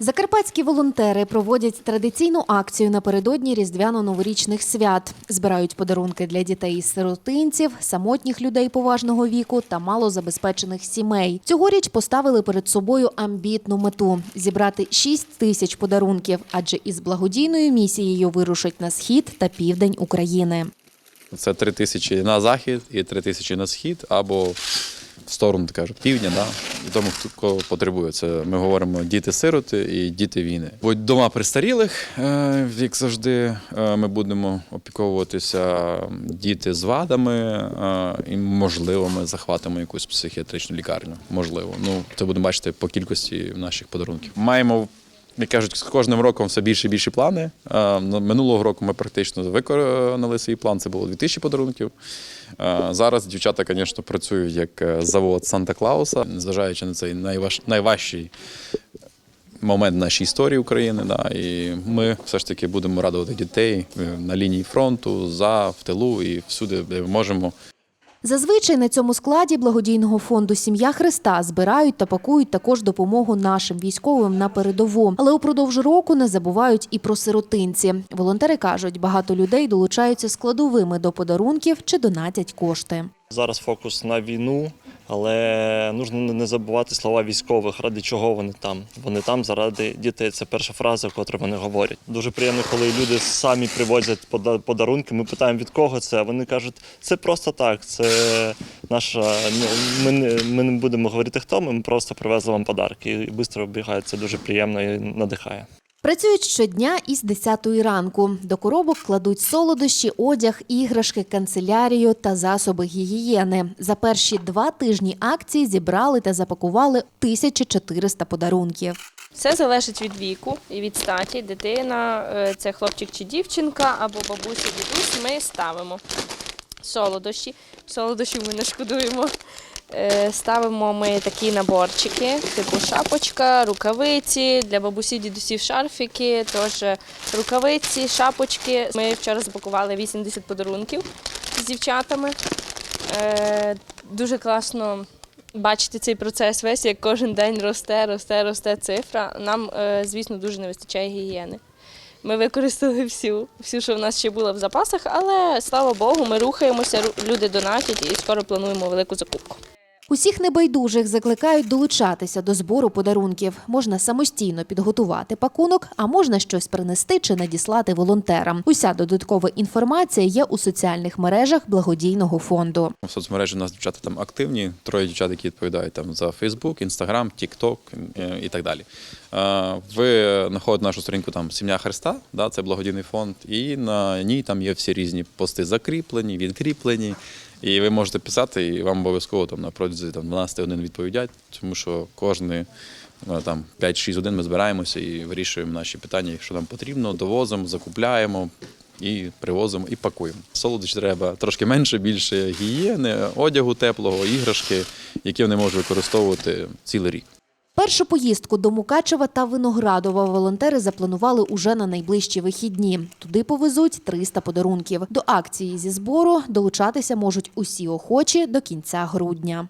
Закарпатські волонтери проводять традиційну акцію напередодні різдвяно-новорічних свят. Збирають подарунки для дітей із сиротинців, самотніх людей поважного віку та малозабезпечених сімей. Цьогоріч поставили перед собою амбітну мету зібрати 6 тисяч подарунків, адже із благодійною місією вирушать на схід та південь України. Це три тисячі на захід і три тисячі на схід, або в сторону, кажуть, півдня, да? Тому хто потребує. Це ми говоримо діти-сироти і діти війни. Бо дома престарілих, е, як завжди, е, ми будемо опіковуватися діти з вадами, е, і можливо, ми захватимо якусь психіатричну лікарню. Можливо. Ну, це будемо бачити по кількості наших подарунків. Маємо як кажуть, з кожним роком все більше і більші плани. Е, ну, Минулого року ми практично виконали свій план, це було 2000 подарунків. Е, Зараз дівчата, звісно, працюють як е, завод Санта-Клауса, незважаючи на цей найваж... найважчий момент нашої історії України. Да, і ми все ж таки будемо радувати дітей е, на лінії фронту, за, в тилу і всюди, де можемо. Зазвичай на цьому складі благодійного фонду Сім'я Христа збирають та пакують також допомогу нашим військовим на передову. Але упродовж року не забувають і про сиротинці. Волонтери кажуть, багато людей долучаються складовими до подарунків чи донатять кошти. Зараз фокус на війну, але нужно не забувати слова військових, ради чого вони там. Вони там заради дітей. Це перша фраза, яку вони говорять. Дуже приємно, коли люди самі привозять подарунки. Ми питаємо від кого це. Вони кажуть, це просто так. Це наша. ну, Ми не, ми не будемо говорити хто. Ми просто привезли вам подарки. І швидко обігають. Це дуже приємно і надихає. Працюють щодня із 10 ранку. До коробок кладуть солодощі, одяг, іграшки, канцелярію та засоби гігієни. За перші два тижні акції зібрали та запакували 1400 подарунків. Все залежить від віку і від статі. Дитина, е, це хлопчик чи дівчинка, або бабуся, дідусь. Ми ставимо солодощі. Солодощів ми не шкодуємо. Е, Ставимо ми такі наборчики, типу шапочка, рукавиці, для бабусів, дідусів шарфіки, теж рукавиці, шапочки. Ми вчора запакували 80 подарунків з дівчатами. Е, Дуже класно бачити цей процес весь, як кожен день росте, росте, росте цифра. Нам, е, звісно, дуже не вистачає гігієни. Ми використали всю, всю, що в нас ще було в запасах, але слава Богу, ми рухаємося, люди донатять і скоро плануємо велику закупку. Усіх небайдужих закликають долучатися до збору подарунків. Можна самостійно підготувати пакунок, а можна щось принести чи надіслати волонтерам. Уся додаткова інформація є у соціальних мережах благодійного фонду. В соцмережі у нас дівчата там активні, троє дівчат, які відповідають там за Instagram, TikTok е, і так далі. Е, Ви знаходите нашу сторінку там Сім'я Христа, да, це благодійний фонд, і на ній там є всі різні пости закріплені, відкріплені. І ви можете писати, і вам обов'язково там на протязі там, 12 годин відповідять, тому що кожні е, там 5-6 годин ми збираємося і вирішуємо наші питання, що нам потрібно, довозимо, закупляємо. І привозимо і пакуємо. Солодич треба трошки менше, більше гігієни, одягу теплого, іграшки, які вони можуть використовувати цілий рік. Першу поїздку до Мукачева та Виноградова волонтери запланували уже на найближчі вихідні. Туди повезуть 300 подарунків. До акції зі збору долучатися можуть усі охочі до кінця грудня.